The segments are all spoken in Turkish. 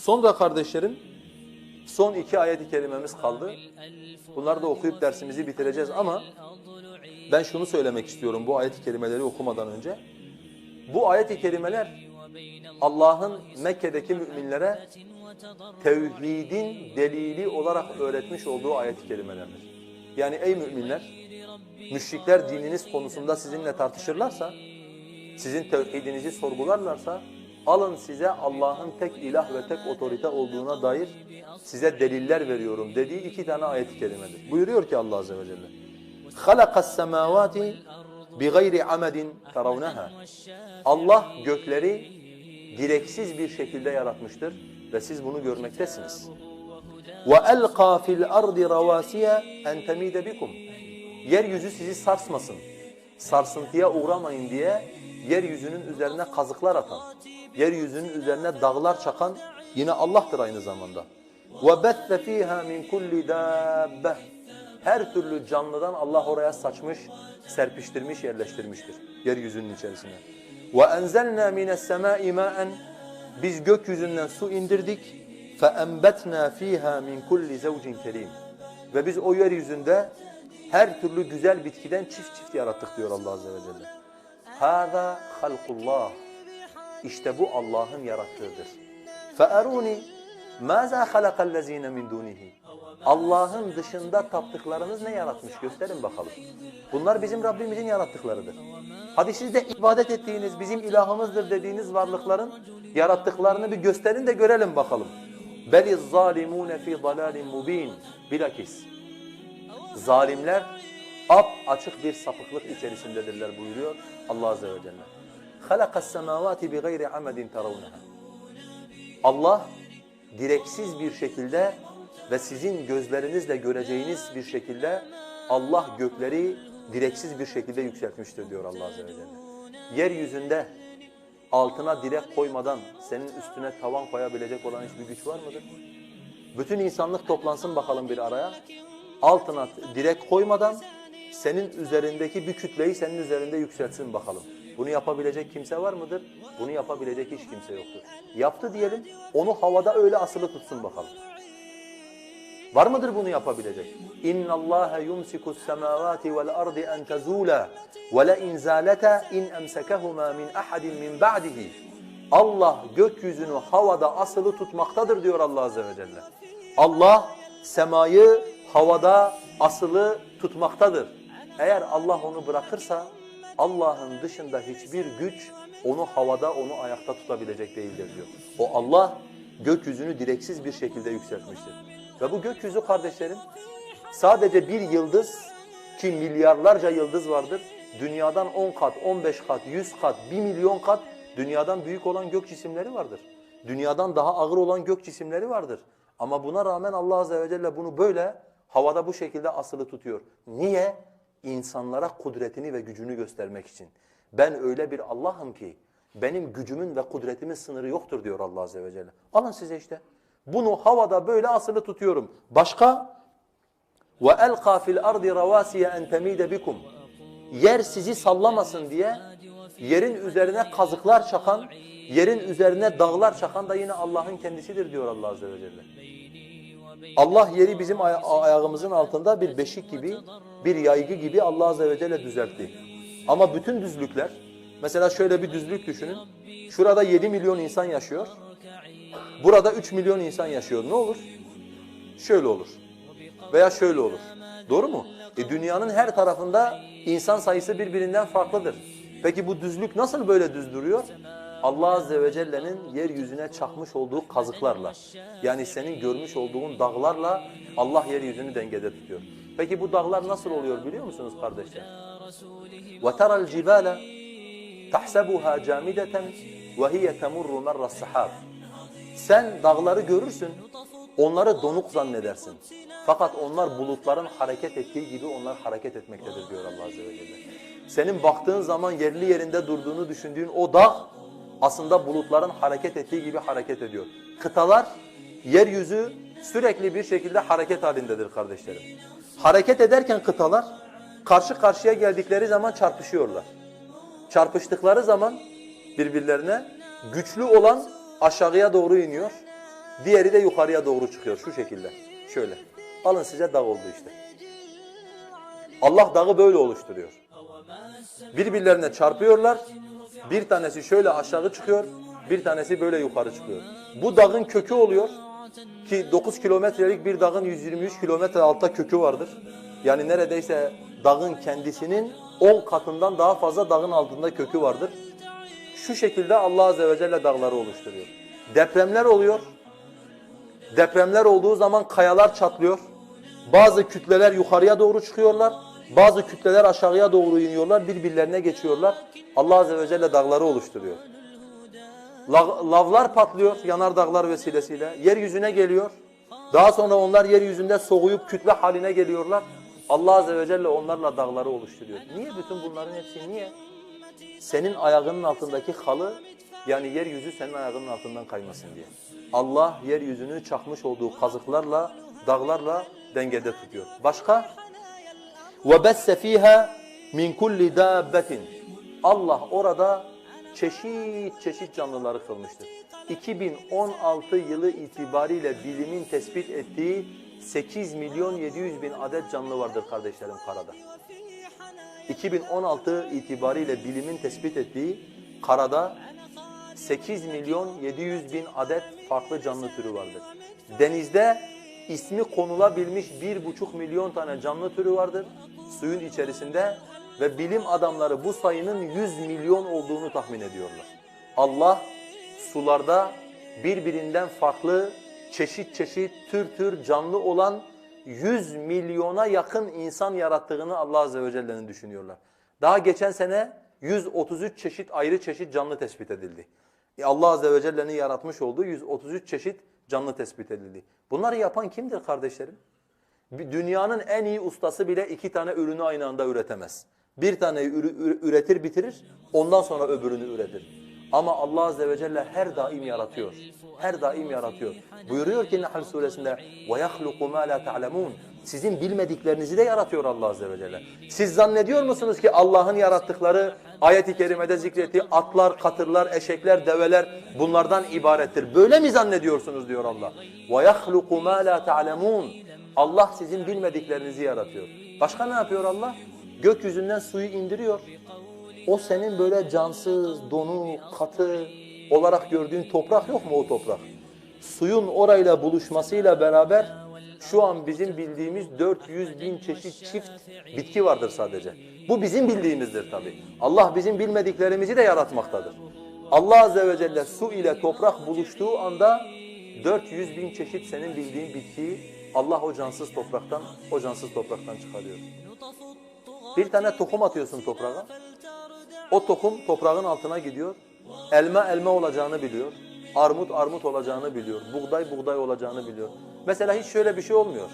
Sonra kardeşlerim son iki ayet-i kerimemiz kaldı. Bunları da okuyup dersimizi bitireceğiz ama ben şunu söylemek istiyorum bu ayet-i kerimeleri okumadan önce. Bu ayet-i kerimeler Allah'ın Mekke'deki müminlere tevhidin delili olarak öğretmiş olduğu ayet-i kerimelerdir. Yani ey müminler, müşrikler dininiz konusunda sizinle tartışırlarsa, sizin tevhidinizi sorgularlarsa, alın size Allah'ın tek ilah ve tek otorite olduğuna dair size deliller veriyorum dediği iki tane ayet-i kerimedir. Buyuruyor ki Allah Azze ve Celle, خَلَقَ السَّمَاوَاتِ بِغَيْرِ عَمَدٍ تَرَوْنَهَا Allah gökleri direksiz bir şekilde yaratmıştır ve siz bunu görmektesiniz. وَأَلْقَى فِي الْأَرْضِ رَوَاسِيَ اَنْ تَمِيدَ بِكُمْ Yeryüzü sizi sarsmasın, sarsıntıya uğramayın diye yeryüzünün üzerine kazıklar atan, yeryüzünün üzerine dağlar çakan yine Allah'tır aynı zamanda. وَبَثَّ ف۪يهَا مِنْ كُلِّ دَابَّةٍ Her türlü canlıdan Allah oraya saçmış, serpiştirmiş, yerleştirmiştir yeryüzünün içerisine. وَاَنْزَلْنَا مِنَ السَّمَاءِ مَاءً Biz gökyüzünden su indirdik. فَاَنْبَتْنَا ف۪يهَا مِنْ كُلِّ زَوْجٍ كَرِيمٍ Ve biz o yeryüzünde her türlü güzel bitkiden çift çift yarattık diyor Allah Azze ve Celle. هَذَا خَلْقُ اللّٰهِ İşte bu Allah'ın yarattığıdır. فَأَرُونِ مَاذَا خَلَقَ الَّذ۪ينَ مِنْ دُونِهِ Allah'ın dışında taptıklarınız ne yaratmış gösterin bakalım. Bunlar bizim Rabbimizin yarattıklarıdır. Hadi siz de ibadet ettiğiniz, bizim ilahımızdır dediğiniz varlıkların yarattıklarını bir gösterin de görelim bakalım. بَلِ الظَّالِمُونَ فِي ضَلَالٍ مُب۪ينَ Bilakis zalimler ap açık bir sapıklık içerisindedirler buyuruyor Allah Azze ve Celle. خَلَقَ السَّمَاوَاتِ بِغَيْرِ عَمَدٍ تَرَوْنَهَا Allah direksiz bir şekilde ve sizin gözlerinizle göreceğiniz bir şekilde Allah gökleri direksiz bir şekilde yükseltmiştir diyor Allah Azze ve Celle. Yeryüzünde altına direk koymadan senin üstüne tavan koyabilecek olan hiçbir güç var mıdır? Bütün insanlık toplansın bakalım bir araya. Altına direk koymadan senin üzerindeki bir kütleyi senin üzerinde yükseltsin bakalım. Bunu yapabilecek kimse var mıdır? Bunu yapabilecek hiç kimse yoktur. Yaptı diyelim, onu havada öyle asılı tutsun bakalım. Var mıdır bunu yapabilecek? İnna Allah yumsiku semawati vel ardi en tazula ve la in zalata in emsakahuma min ahadin min ba'dihi. Allah gökyüzünü havada asılı tutmaktadır diyor Allah azze ve celle. Allah semayı havada asılı tutmaktadır. Eğer Allah onu bırakırsa Allah'ın dışında hiçbir güç onu havada, onu ayakta tutabilecek değildir diyor. O Allah gökyüzünü direksiz bir şekilde yükseltmiştir. Ve bu gökyüzü kardeşlerim sadece bir yıldız ki milyarlarca yıldız vardır. Dünyadan 10 kat, 15 kat, 100 kat, 1 milyon kat dünyadan büyük olan gök cisimleri vardır. Dünyadan daha ağır olan gök cisimleri vardır. Ama buna rağmen Allah Azze ve Celle bunu böyle havada bu şekilde asılı tutuyor. Niye? İnsanlara kudretini ve gücünü göstermek için. Ben öyle bir Allah'ım ki benim gücümün ve kudretimin sınırı yoktur diyor Allah Azze ve Celle. Alın size işte. Bunu havada böyle asılı tutuyorum. Başka? وَاَلْقَى فِي الْأَرْضِ رَوَاسِيَ اَنْ تَمِيدَ بِكُمْ Yer sizi sallamasın diye yerin üzerine kazıklar çakan, yerin üzerine dağlar çakan da yine Allah'ın kendisidir diyor Allah Azze ve Celle. Allah yeri bizim aya- ayağımızın altında bir beşik gibi, bir yaygı gibi Allah Azze ve Celle düzeltti. Ama bütün düzlükler, mesela şöyle bir düzlük düşünün. Şurada 7 milyon insan yaşıyor. Burada 3 milyon insan yaşıyor. Ne olur? Şöyle olur. Veya şöyle olur. Doğru mu? E dünyanın her tarafında insan sayısı birbirinden farklıdır. Peki bu düzlük nasıl böyle düz duruyor? Allah Azze ve Celle'nin yeryüzüne çakmış olduğu kazıklarla. Yani senin görmüş olduğun dağlarla Allah yeryüzünü dengede tutuyor. Peki bu dağlar nasıl oluyor biliyor musunuz kardeşler? وَتَرَى الْجِبَالَ تَحْسَبُهَا جَامِدَةً وَهِيَ تَمُرُّ مَرَّ السَّحَابِ Sen dağları görürsün, onları donuk zannedersin. Fakat onlar bulutların hareket ettiği gibi onlar hareket etmektedir diyor Allah Azze ve Celle. Senin baktığın zaman yerli yerinde durduğunu düşündüğün o dağ aslında bulutların hareket ettiği gibi hareket ediyor. Kıtalar, yeryüzü sürekli bir şekilde hareket halindedir kardeşlerim. Hareket ederken kıtalar karşı karşıya geldikleri zaman çarpışıyorlar. Çarpıştıkları zaman birbirlerine güçlü olan aşağıya doğru iniyor. Diğeri de yukarıya doğru çıkıyor şu şekilde. Şöyle. Alın size dağ oldu işte. Allah dağı böyle oluşturuyor. Birbirlerine çarpıyorlar. Bir tanesi şöyle aşağı çıkıyor, bir tanesi böyle yukarı çıkıyor. Bu dağın kökü oluyor ki 9 kilometrelik bir dağın 123 kilometre altta kökü vardır. Yani neredeyse dağın kendisinin 10 katından daha fazla dağın altında kökü vardır. Şu şekilde Allah Azze ve Celle dağları oluşturuyor. Depremler oluyor. Depremler olduğu zaman kayalar çatlıyor. Bazı kütleler yukarıya doğru çıkıyorlar. Bazı kütleler aşağıya doğru iniyorlar. Birbirlerine geçiyorlar. Allah Azze ve Celle dağları oluşturuyor. La- Lavlar patlıyor yanardağlar vesilesiyle. Yeryüzüne geliyor. Daha sonra onlar yeryüzünde soğuyup kütle haline geliyorlar. Allah Azze ve Celle onlarla dağları oluşturuyor. Niye bütün bunların hepsi niye? Senin ayağının altındaki halı yani yeryüzü senin ayağının altından kaymasın diye. Allah yeryüzünü çakmış olduğu kazıklarla, dağlarla dengede tutuyor. Başka? وَبَسَّ ف۪يهَا مِنْ كُلِّ دَابَّةٍ Allah orada çeşit çeşit canlıları kılmıştır. 2016 yılı itibariyle bilimin tespit ettiği 8 milyon 700 bin adet canlı vardır kardeşlerim karada. 2016 itibariyle bilimin tespit ettiği karada 8 milyon 700 bin adet farklı canlı türü vardır. Denizde ismi konulabilmiş 1,5 milyon tane canlı türü vardır suyun içerisinde ve bilim adamları bu sayının 100 milyon olduğunu tahmin ediyorlar. Allah sularda birbirinden farklı çeşit çeşit tür tür canlı olan 100 milyona yakın insan yarattığını Allah Azze ve Celle'nin düşünüyorlar. Daha geçen sene 133 çeşit ayrı çeşit canlı tespit edildi. E Allah Azze ve Celle'nin yaratmış olduğu 133 çeşit canlı tespit edildi. Bunları yapan kimdir kardeşlerim? Bir Dünyanın en iyi ustası bile iki tane ürünü aynı anda üretemez. Bir tane üretir bitirir, ondan sonra öbürünü üretir. Ama Allah Azze ve Celle her daim yaratıyor. Her daim yaratıyor. Buyuruyor ki Nahl suresinde وَيَخْلُقُ مَا لَا تَعْلَمُونَ Sizin bilmediklerinizi de yaratıyor Allah Azze ve Celle. Siz zannediyor musunuz ki Allah'ın yarattıkları ayet-i kerimede zikrettiği atlar, katırlar, eşekler, develer bunlardan ibarettir. Böyle mi zannediyorsunuz diyor Allah. وَيَخْلُقُ مَا لَا تَعْلَمُونَ Allah sizin bilmediklerinizi yaratıyor. Başka ne yapıyor Allah? Gökyüzünden suyu indiriyor. O senin böyle cansız, donu, katı olarak gördüğün toprak yok mu o toprak? Suyun orayla buluşmasıyla beraber şu an bizim bildiğimiz 400 bin çeşit çift bitki vardır sadece. Bu bizim bildiğimizdir tabi. Allah bizim bilmediklerimizi de yaratmaktadır. Allah Azze ve Celle su ile toprak buluştuğu anda 400 bin çeşit senin bildiğin bitkiyi Allah o cansız topraktan, o cansız topraktan çıkarıyor. Bir tane tohum atıyorsun toprağa. O tohum toprağın altına gidiyor. Elma elma olacağını biliyor. Armut armut olacağını biliyor. Buğday buğday olacağını biliyor. Mesela hiç şöyle bir şey olmuyor.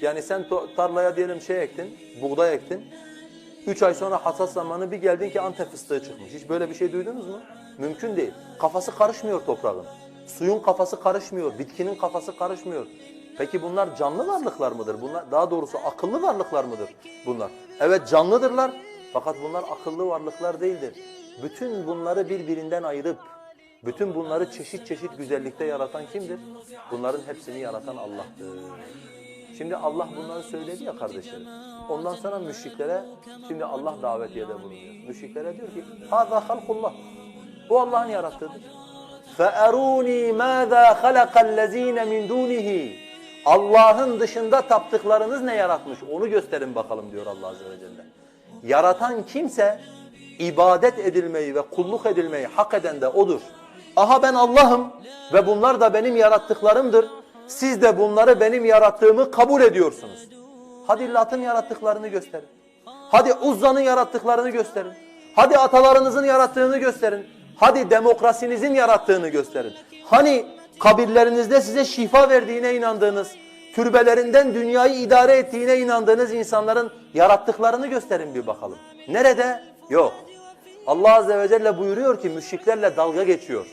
Yani sen tarlaya diyelim şey ektin, buğday ektin. Üç ay sonra hasat zamanı bir geldin ki Antep fıstığı çıkmış. Hiç böyle bir şey duydunuz mu? Mümkün değil. Kafası karışmıyor toprağın. Suyun kafası karışmıyor, bitkinin kafası karışmıyor. Peki bunlar canlı varlıklar mıdır? Bunlar daha doğrusu akıllı varlıklar mıdır bunlar? Evet canlıdırlar fakat bunlar akıllı varlıklar değildir. Bütün bunları birbirinden ayırıp bütün bunları çeşit çeşit güzellikte yaratan kimdir? Bunların hepsini yaratan Allah'tır. Şimdi Allah bunları söyledi ya kardeşlerim. Ondan sonra müşriklere şimdi Allah davetiyede bulunuyor. Müşriklere diyor ki: "Haza halkullah." Bu Allah'ın yarattığıdır. "Feruni maza halaka'llezine min dunihi." Allah'ın dışında taptıklarınız ne yaratmış? Onu gösterin bakalım diyor Allah Azze ve Celle. Yaratan kimse ibadet edilmeyi ve kulluk edilmeyi hak eden de odur. Aha ben Allah'ım ve bunlar da benim yarattıklarımdır. Siz de bunları benim yarattığımı kabul ediyorsunuz. Hadi Lat'ın yarattıklarını gösterin. Hadi Uzza'nın yarattıklarını gösterin. Hadi atalarınızın yarattığını gösterin. Hadi demokrasinizin yarattığını gösterin. Hani kabirlerinizde size şifa verdiğine inandığınız, türbelerinden dünyayı idare ettiğine inandığınız insanların yarattıklarını gösterin bir bakalım. Nerede? Yok. Allah Azze ve Celle buyuruyor ki müşriklerle dalga geçiyor.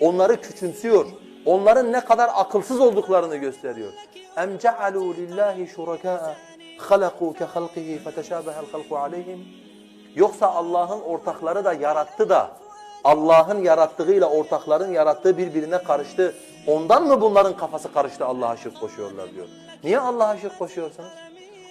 Onları küçümsüyor. Onların ne kadar akılsız olduklarını gösteriyor. اَمْ جَعَلُوا لِلّٰهِ شُرَكَاءَ خَلَقُوا كَخَلْقِهِ فَتَشَابَهَ الْخَلْقُ عَلَيْهِمْ Yoksa Allah'ın ortakları da yarattı da Allah'ın yarattığıyla ortakların yarattığı birbirine karıştı. Ondan mı bunların kafası karıştı Allah'a şirk koşuyorlar diyor. Niye Allah'a şirk koşuyorsunuz?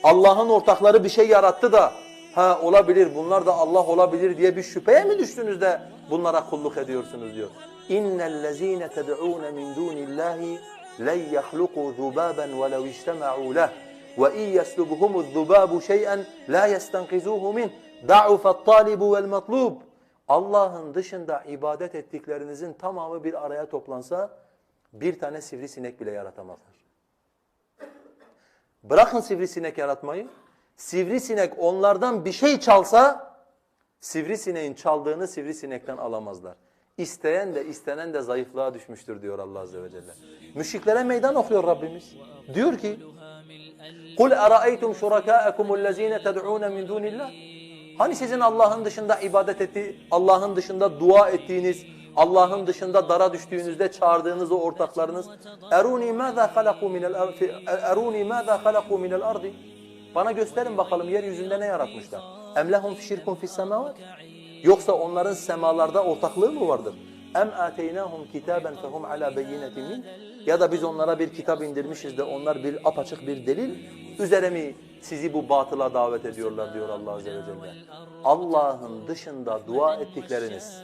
Allah'ın ortakları bir şey yarattı da ha olabilir bunlar da Allah olabilir diye bir şüpheye mi düştünüz de bunlara kulluk ediyorsunuz diyor. İnnellezîne ted'ûne min dûnillâhi len yahluqû zubâben velev ictema'û leh ve in yeslubhumu zubâbu şey'en la yestenqizûhu min da'ufet tâlibu vel matlûb Allah'ın dışında ibadet ettiklerinizin tamamı bir araya toplansa bir tane sivrisinek bile yaratamazlar. Bırakın sivrisinek yaratmayı. Sivrisinek onlardan bir şey çalsa sivrisineğin çaldığını sivrisinekten alamazlar. İsteyen de istenen de zayıflığa düşmüştür diyor Allah azze ve celle. Müşriklere meydan okuyor Rabbimiz. Diyor ki: "Kul araeytum şurakâekum ellezîne ted'ûne min dûnillah?" Hani sizin Allah'ın dışında ibadet etti, Allah'ın dışında dua ettiğiniz, Allah'ın dışında dara düştüğünüzde çağırdığınız o ortaklarınız eruni maza halaku minel eruni maza halaku minel ardi bana gösterin bakalım yeryüzünde ne yaratmışlar? Em lehum şirkun fis semavat? Yoksa onların semalarda ortaklığı mı vardır? Em ateynahum kitaben fehum ala beyinetin? Ya da biz onlara bir kitap indirmişiz de onlar bir apaçık bir delil üzere mi sizi bu batıla davet ediyorlar diyor Allah azze ve celle. Allah'ın dışında dua ettikleriniz,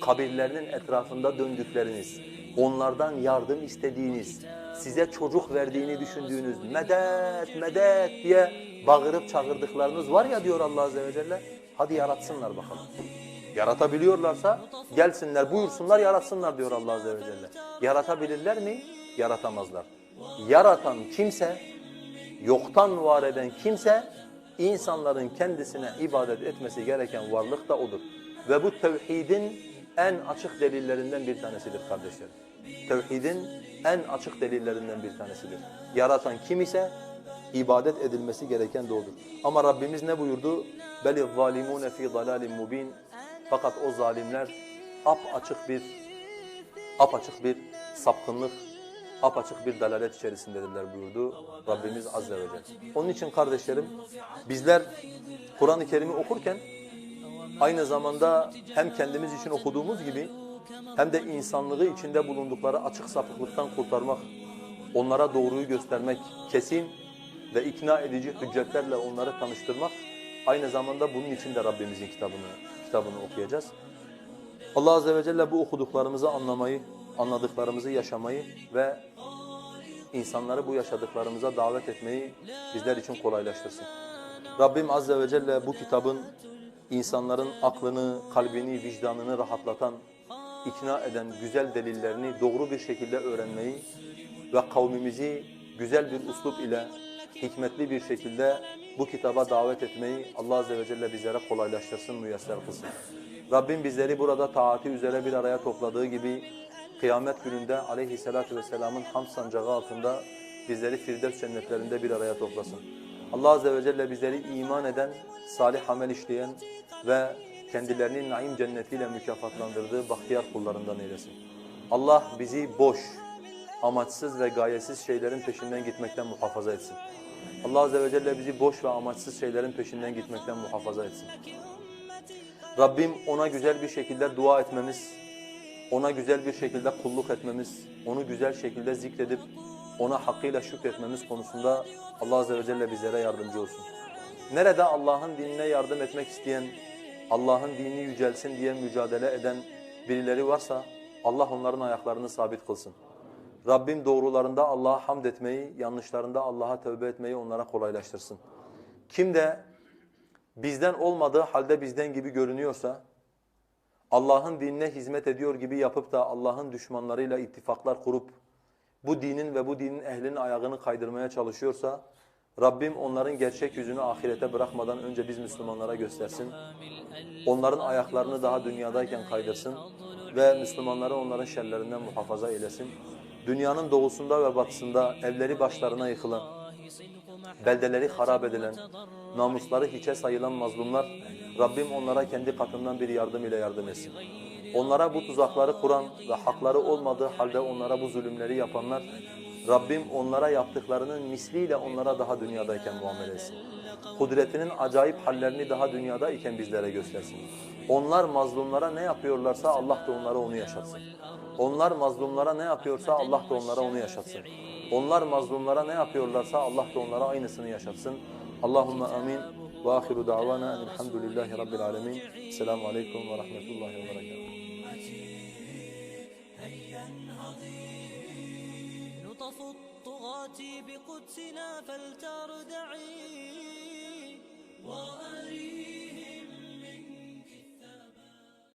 kabirlerinin etrafında döndükleriniz, onlardan yardım istediğiniz, size çocuk verdiğini düşündüğünüz medet medet diye bağırıp çağırdıklarınız var ya diyor Allah azze ve celle. Hadi yaratsınlar bakalım. Yaratabiliyorlarsa gelsinler buyursunlar yaratsınlar diyor Allah azze ve celle. Yaratabilirler mi? Yaratamazlar. Yaratan kimse, yoktan var eden kimse insanların kendisine ibadet etmesi gereken varlık da odur. Ve bu tevhidin en açık delillerinden bir tanesidir kardeşlerim. Tevhidin en açık delillerinden bir tanesidir. Yaratan kim ise ibadet edilmesi gereken de odur. Ama Rabbimiz ne buyurdu? بَلِ الظَّالِمُونَ ف۪ي ضَلَالٍ مُب۪ينَ Fakat o zalimler ap açık bir apaçık bir sapkınlık, apaçık bir dalalet içerisindedirler buyurdu Rabbimiz Azze ve Celle. Onun için kardeşlerim bizler Kur'an-ı Kerim'i okurken aynı zamanda hem kendimiz için okuduğumuz gibi hem de insanlığı içinde bulundukları açık sapıklıktan kurtarmak, onlara doğruyu göstermek, kesin ve ikna edici hüccetlerle onları tanıştırmak aynı zamanda bunun için de Rabbimizin kitabını kitabını okuyacağız. Allah azze ve celle bu okuduklarımızı anlamayı, anladıklarımızı yaşamayı ve insanları bu yaşadıklarımıza davet etmeyi bizler için kolaylaştırsın. Rabbim azze ve celle bu kitabın insanların aklını, kalbini, vicdanını rahatlatan, ikna eden güzel delillerini doğru bir şekilde öğrenmeyi ve kavmimizi güzel bir uslup ile hikmetli bir şekilde bu kitaba davet etmeyi Allah azze ve celle bizlere kolaylaştırsın, müyesser kılsın. Rabbim bizleri burada taati üzere bir araya topladığı gibi kıyamet gününde aleyhissalatu vesselamın ham sancağı altında bizleri Firdevs cennetlerinde bir araya toplasın. Allah azze ve celle bizleri iman eden, salih amel işleyen ve kendilerini naim cennetiyle mükafatlandırdığı bahtiyar kullarından eylesin. Allah bizi boş, amaçsız ve gayesiz şeylerin peşinden gitmekten muhafaza etsin. Allah azze ve celle bizi boş ve amaçsız şeylerin peşinden gitmekten muhafaza etsin. Rabbim ona güzel bir şekilde dua etmemiz, ona güzel bir şekilde kulluk etmemiz, onu güzel şekilde zikredip ona hakkıyla şükretmemiz konusunda Allah azze ve celle bizlere yardımcı olsun. Nerede Allah'ın dinine yardım etmek isteyen, Allah'ın dini yücelsin diye mücadele eden birileri varsa Allah onların ayaklarını sabit kılsın. Rabbim doğrularında Allah'a hamd etmeyi, yanlışlarında Allah'a tövbe etmeyi onlara kolaylaştırsın. Kim de bizden olmadığı halde bizden gibi görünüyorsa, Allah'ın dinine hizmet ediyor gibi yapıp da Allah'ın düşmanlarıyla ittifaklar kurup bu dinin ve bu dinin ehlinin ayağını kaydırmaya çalışıyorsa Rabbim onların gerçek yüzünü ahirete bırakmadan önce biz Müslümanlara göstersin. Onların ayaklarını daha dünyadayken kaydırsın ve Müslümanları onların şerlerinden muhafaza eylesin. Dünyanın doğusunda ve batısında evleri başlarına yıkılan, beldeleri harap edilen, namusları hiçe sayılan mazlumlar, Rabbim onlara kendi katından bir yardım ile yardım etsin. Onlara bu tuzakları kuran ve hakları olmadığı halde onlara bu zulümleri yapanlar, Rabbim onlara yaptıklarının misliyle onlara daha dünyadayken muamele etsin. Kudretinin acayip hallerini daha dünyadayken bizlere göstersin. Onlar mazlumlara ne yapıyorlarsa Allah da onlara onu yaşatsın. Onlar mazlumlara ne yapıyorsa Allah da onlara onu yaşatsın. Onlar mazlumlara ne yapıyorlarsa Allah da onlara aynısını yaşatsın. Allahumme amin. وآخر دعوانا أن الحمد لله رب العالمين. السلام عليكم ورحمة الله وبركاته. هيا نطف الطغاة بقدسنا فلتردعي. وأريد